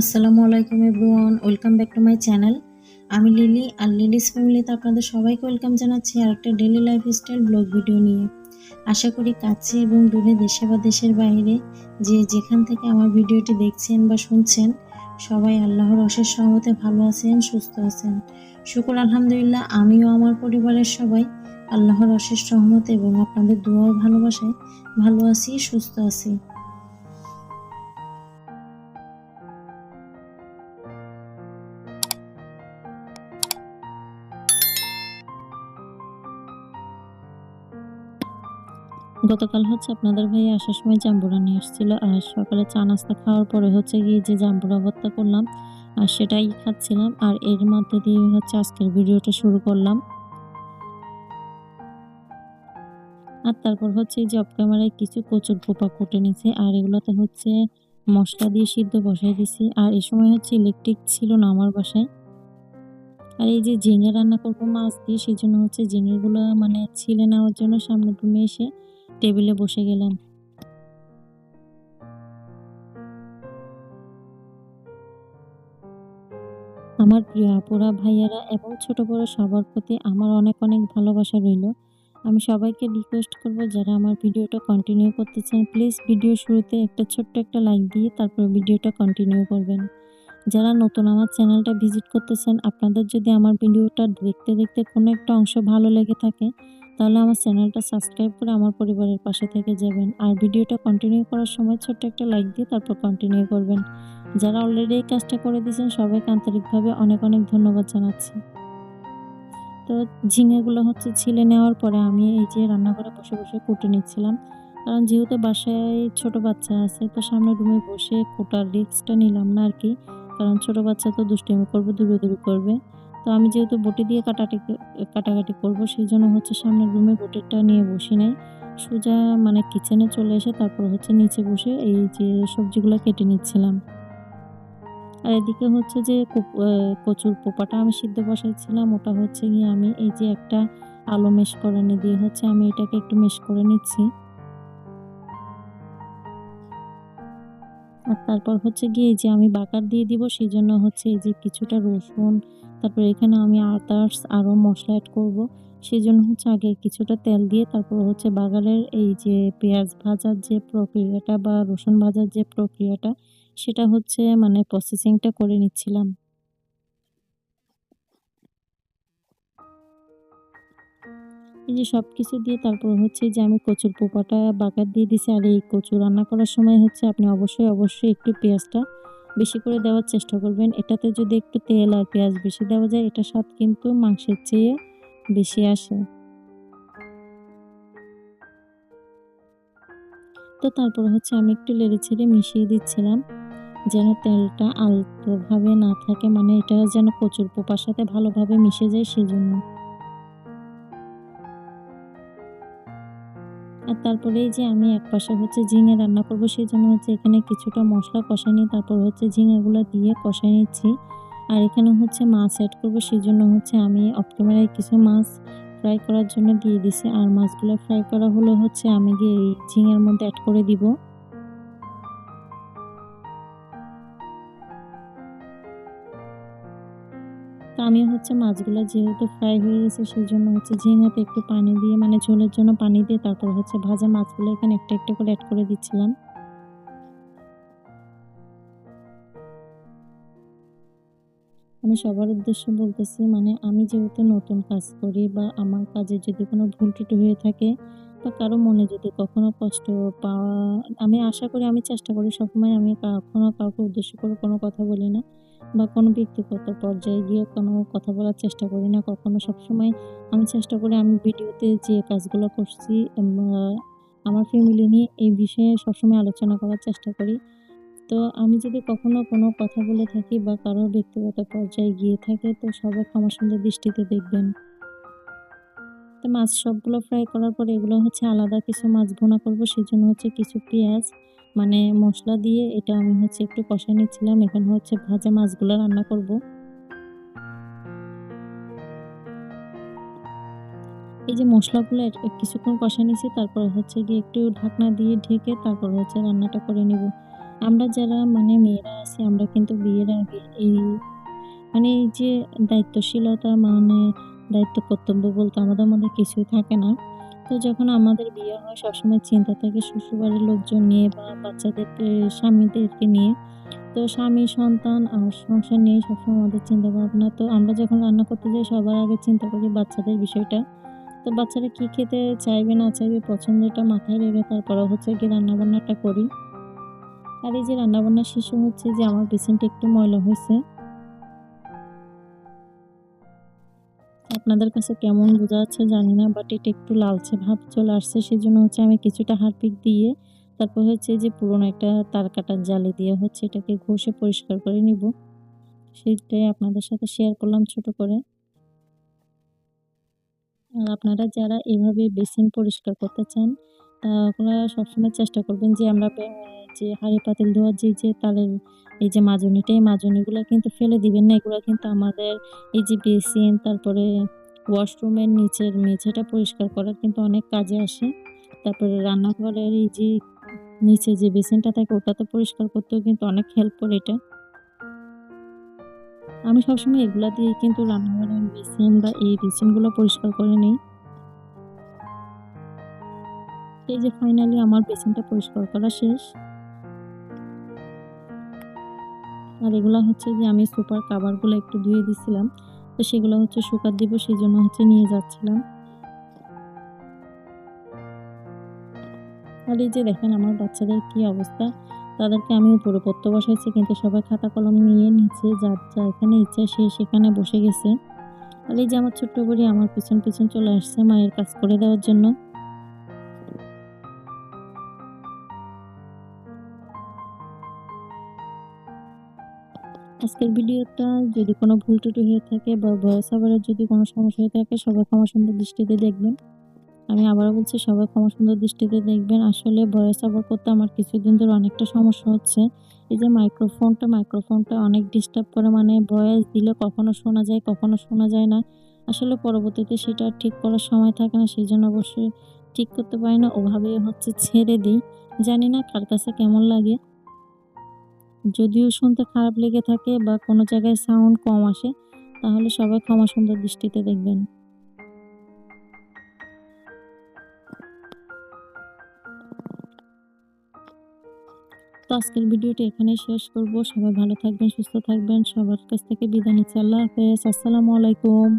আসসালামু আলাইকুম everyone, welcome back to my channel. আমি লিলি আর লিলিস ফ্যামিলিতে আপনাদের সবাইকে ওয়েলকাম জানাচ্ছি আর একটা daily lifestyle blog video নিয়ে। আশা করি কাছে এবং দূরে দেশে বা দেশের বাইরে যে যেখান থেকে আমার ভিডিওটি দেখছেন বা শুনছেন, সবাই আল্লাহর অশেষ সহমতে ভালো আছেন, সুস্থ আছেন। শুকুর, আলহামদুলিল্লাহ, আমিও আমার পরিবারের সবাই আল্লাহর অশেষ সহমতে এবং আপনাদের দোয়া ভালোবাসায় ভালো আছি, সুস্থ আছি। গতকাল হচ্ছে আপনাদের ভাই আসার সময় জাম্বুরা নিয়ে এসেছিল আর সকালে চা নাস্তা খাওয়ার পরে হচ্ছে গিয়ে যে জাম্বুরা ভর্তা করলাম, আর সেটাই খাচ্ছিলাম, আর এর মধ্যে দিয়ে হচ্ছে আজকের ভিডিওটা শুরু করলাম। আর তারপর হচ্ছে এই অফ ক্যামেরায় কিছু কচুর পোপা কুটে নিছে, আর এগুলোতে হচ্ছে মশলা দিয়ে সিদ্ধ বসাই দিছি, আর এই সময় হচ্ছে ইলেকট্রিক ছিল না আমার বাসায়। আর এই যে ঝিঙে রান্না করব মাছ দিয়ে, সেই জন্য হচ্ছে ঝিঙেগুলো মানে ছিলে নেওয়ার জন্য সামনে রুমে এসে টেবিলে বসে গেলাম। আমার প্রিয় আপুরা, ভাইয়ারা এবং ছোট বড় সবার প্রতি আমার অনেক অনেক ভালোবাসা রইল। আমি সবাইকে রিকোয়েস্ট করব, যারা আমার ভিডিওটা কন্টিনিউ করতে চান প্লিজ ভিডিও শুরুতে একটা ছোট্ট একটা লাইক দিয়ে তারপর ভিডিওটা কন্টিনিউ করবেন। যারা নতুন আমার চ্যানেলটা ভিজিট করতেছেন আপনাদের যদি আমার ভিডিওটা দেখতে দেখতে কোনো একটা অংশ ভালো লেগে থাকে তাহলে আমার চ্যানেলটা সাবস্ক্রাইব করে আমার পরিবারের পাশে থেকে যাবেন। আর ভিডিওটা কন্টিনিউ করার সময় ছোট্ট একটা লাইক দিয়ে তারপর কন্টিনিউ করবেন। যারা অলরেডি এই কাজটা করে দিয়েছেন, সবাইকে আন্তরিকভাবে অনেক অনেক ধন্যবাদ জানাচ্ছি। তো ঝিঙেগুলো হচ্ছে ছিলে নেওয়ার পরে আমি এই যে রান্নাঘরে বসে বসে কুটে নিচ্ছিলাম। কারণ যেহেতু বাসায় ছোট বাচ্চা আছে, তো সামনে রুমে বসে কোটার রিক্সটা নিলাম না আর কি। কারণ ছোট বাচ্চা তো দুষ্টামি করবে দূরে দূরে করবে। তো আমি যেহেতু বটি দিয়ে কাটাটি কাটাকাটি করব সেই জন্য হচ্ছে সামনের রুমে বটিটা নিয়ে বসি নাই। সোজা মানে কিচেনে চলে এসে তারপর হচ্ছে নিচে বসে এই যে সবজিগুলো কেটে নিচ্ছিলাম। আর এদিকে হচ্ছে যে কচুর পোপাটা আমি সিদ্ধ বসাইছিলাম, ওটা হচ্ছে গিয়ে আমি এই যে একটা আলো মেশ করে দিয়ে হচ্ছে আমি এটাকে একটু মেশ করে নিচ্ছি। আর তারপর হচ্ছে গিয়ে যে আমি বাকার দিয়ে দিব সেই জন্য হচ্ছে এই যে কিছুটা রসুন, তারপর এখানে আমি আদার্স আরও মশলা অ্যাড করব। সেই জন্য হচ্ছে আগে কিছুটা তেল দিয়ে তারপর হচ্ছে বাগারের এই যে পেঁয়াজ ভাজার যে প্রক্রিয়াটা বা রসুন ভাজার যে প্রক্রিয়াটা, সেটা হচ্ছে মানে প্রসেসিংটা করে নিচ্ছিলাম। যে সব কিছু দিয়ে তারপর হচ্ছে যে আমি কচুর পোপাটা বাগার দিয়ে দিছি। আর এই কচু রান্না করার সময় হচ্ছে আপনি অবশ্যই অবশ্যই একটু পেঁয়াজটা বেশি করে দেওয়ার চেষ্টা করবেন। এটাতে যদি একটু তেল আর পেঁয়াজ বেশি দেওয়া যায় এটা স্বাদ কিন্তু মাংসের চেয়ে বেশি আসে। তো তারপর হচ্ছে আমি একটু লেড়ে ছেড়ে মিশিয়ে দিচ্ছিলাম, যেন তেলটা আলতোভাবে না থাকে মানে এটা যেন কচুর পোপার সাথে ভালোভাবে মিশে যায় সেজন্য। আর তারপরে এই যে আমি এক পাশে হচ্ছে ঝিঙে রান্না করব, সেই জন্য হচ্ছে এখানে কিছুটা মশলা কষাই নিই তারপর হচ্ছে ঝিঙেগুলো দিয়ে কষাই নিচ্ছি। আর এখানে হচ্ছে মাছ অ্যাড করব, সেই জন্য হচ্ছে আমি অফ ক্যামেরায় কিছু মাছ ফ্রাই করার জন্য দিয়ে দিছি। আর মাছগুলো ফ্রাই করা হলে হচ্ছে আমি গিয়ে এই ঝিঙের মধ্যে অ্যাড করে দিব। তো আমি হচ্ছে মাছগুলো যেহেতু ফ্রাই হয়ে গেছে সেই জন্য হচ্ছে ঝিঙাতে একটু পানি দিয়ে মানে ঝোলের জন্য পানি দিয়ে তারপর হচ্ছে ভাজা মাছগুলো এখানে একটা একটা করে অ্যাড করে দিচ্ছিলাম। আমি সবার উদ্দেশ্য বলতেছি মানে আমি যেহেতু নতুন কাজ করি বা আমার কাজে যদি কোনো ভুল ত্রুটি হয়ে থাকে বা কারও মনে যদি কখনো কষ্ট পাওয়া, আমি আশা করি, আমি চেষ্টা করি সবসময় আমি কখনো কাউকে উদ্দেশ্য করে কোনো কথা বলি না। বা কোনো ব্যক্তিগত পর্যায়ে গিয়ে কোনো কথা বলার চেষ্টা করি না। কখনো সবসময় আমি চেষ্টা করি আমি ভিডিওতে যে কাজগুলো করছি আমার ফ্যামিলি নিয়ে এই বিষয়ে সবসময় আলোচনা করার চেষ্টা করি। তো আমি যদি কখনো কোনো কথা বলে থাকি বা কারোর ব্যক্তিগত পর্যায়ে গিয়ে থাকে, তো সবাই ক্ষমা সুন্দর দৃষ্টিতে দেখবেন। তো মাছ সবগুলো ফ্রাই করার পর এগুলো হচ্ছে আলাদা কিছু মাছ ভোনা করব সেই জন্য হচ্ছে কিছু পেঁয়াজ। মানে মশলা দিয়ে এটা আমি হচ্ছে একটু কষাই নিচ্ছিলাম। এখন হচ্ছে ভাজা মাছগুলো রান্না করব। এই যে মশলাগুলো কিছুক্ষণ কষাই নিয়েছি, তারপর হচ্ছে গিয়ে একটু ঢাকনা দিয়ে ঢেকে তারপর হচ্ছে রান্নাটা করে নিব। আমরা যারা মানে মেয়েরা আছি, আমরা কিন্তু বিয়ের আগে এই মানে এই যে দায়িত্বশীলতা মানে দায়িত্ব কর্তব্য বলতে আমাদের মধ্যে কিছুই থাকে না। তো যখন আমাদের বিয়ে হয় সবসময় চিন্তা থাকে শ্বশুরবাড়ির লোকজন নিয়ে বা বাচ্চাদেরকে স্বামীদেরকে নিয়ে। তো স্বামী, সন্তান আর সংসার নিয়ে সবসময় আমাদের চিন্তা ভাবনা তো আমরা যখন রান্না করতে যাই সবার আগে চিন্তা করি বাচ্চাদের বিষয়টা। তো বাচ্চারা কী খেতে চাইবে না চাইবে পছন্দটা মাথায় রেখে তারপরে হচ্ছে গিয়ে রান্নাবান্নাটা করি। আর এই যে রান্নাবান্না শেষে হচ্ছে যে আমার বেসিনটা একটু ময়লা হয়েছে। আপনাদের কাছে কেমন বোঝা যাচ্ছে জানি না বাট এটা একটু লালচে ভাব চলে আসছে। সেজন্য হচ্ছে আমি কিছুটা হারপিক দিয়ে তারপর হচ্ছে যে পুরোনো একটা তার কাটার জালি দিয়ে হচ্ছে এটাকে ঘষে পরিষ্কার করে নিব। সেটাই আপনাদের সাথে শেয়ার করলাম ছোট করে। আর আপনারা যারা এভাবে বেসিন পরিষ্কার করতে চান আপনারা সবসময় চেষ্টা করবেন যে আমরা যে হাঁড়ি পাতিল ধোয়ার যে যে তালের, এই যে মাজনিটা, এই মাজনিগুলো কিন্তু ফেলে দিবেন না। এগুলো কিন্তু আমাদের এই যে বেসিন, তারপরে ওয়াশরুমের নিচের মেঝেটা পরিষ্কার করার কিন্তু অনেক কাজে আসে। তারপরে রান্নাঘরের এই যে নিচে যে বেসিনটা থাকে, ওটাতে পরিষ্কার করতেও কিন্তু অনেক হেল্প করে এটা। আমি সবসময় এগুলা দিয়ে কিন্তু রান্নাঘরের বেসিন বা এই বেসিনগুলো পরিষ্কার করে নিই। এই যে ফাইনালি আমার বেসিনটা পরিষ্কার করা শেষ। আর এগুলো হচ্ছে যে আমি সুপার কাভারগুলো একটু ধুয়ে দিছিলাম। তো সেগুলো হচ্ছে শুকার দিব সেই জন্য হচ্ছে নিয়ে যাচ্ছিলাম। আর এই যে দেখেন আমার বাচ্চাদের কি অবস্থা। তাদেরকে আমি উপরে পড়তে বসাইছি, কিন্তু সবাই খাতা কলম নিয়ে নিচে যার যা এখানে ইচ্ছা সে সেখানে বসে গেছে। আর এই যে আমার ছোট্ট বড়ি আমার পিছন পিছন চলে আসছে মায়ের কাজ করে দেওয়ার জন্য। আজকের ভিডিওটা যদি কোনো ভুল ত্রুটি হয়ে থাকে বা ভয়েস ওভারের যদি কোনো সমস্যা হয়ে থাকে, সবাই ক্ষমা সুন্দর দৃষ্টিতে দেখবেন। আমি আবারও বলছি, সবাই ক্ষমা সুন্দর দৃষ্টিতে দেখবেন। আসলে ভয়েস ওভার করতে আমার কিছুদিন ধরে অনেকটা সমস্যা হচ্ছে। এই যে মাইক্রোফোনটা মাইক্রোফোনটা অনেক ডিস্টার্ব করে মানে ভয়েস দিলে কখনো শোনা যায়, কখনো শোনা যায় না। আসলে পরবর্তীতে সেটা ঠিক করার সময় থাকে না, সেই জন্য অবশ্যই ঠিক করতে পারি না। ওভাবেই হচ্ছে ছেড়ে দিই। জানি না কার কাছে কেমন লাগে। যদিও শুনতে খারাপ লেগে থাকে বা কোনো জায়গায় সাউন্ড কম আসে, তাহলে সবাই ক্ষমা সুন্দর দৃষ্টিতে দেখবেন। তো আজকের ভিডিওটা এখানেই শেষ করব। সবাই ভালো থাকবেন, সুস্থ থাকবেন। সবার কাছ থেকে বিদায় নিচ্ছি। আল্লাহ হাফেজ। আসসালামু আলাইকুম।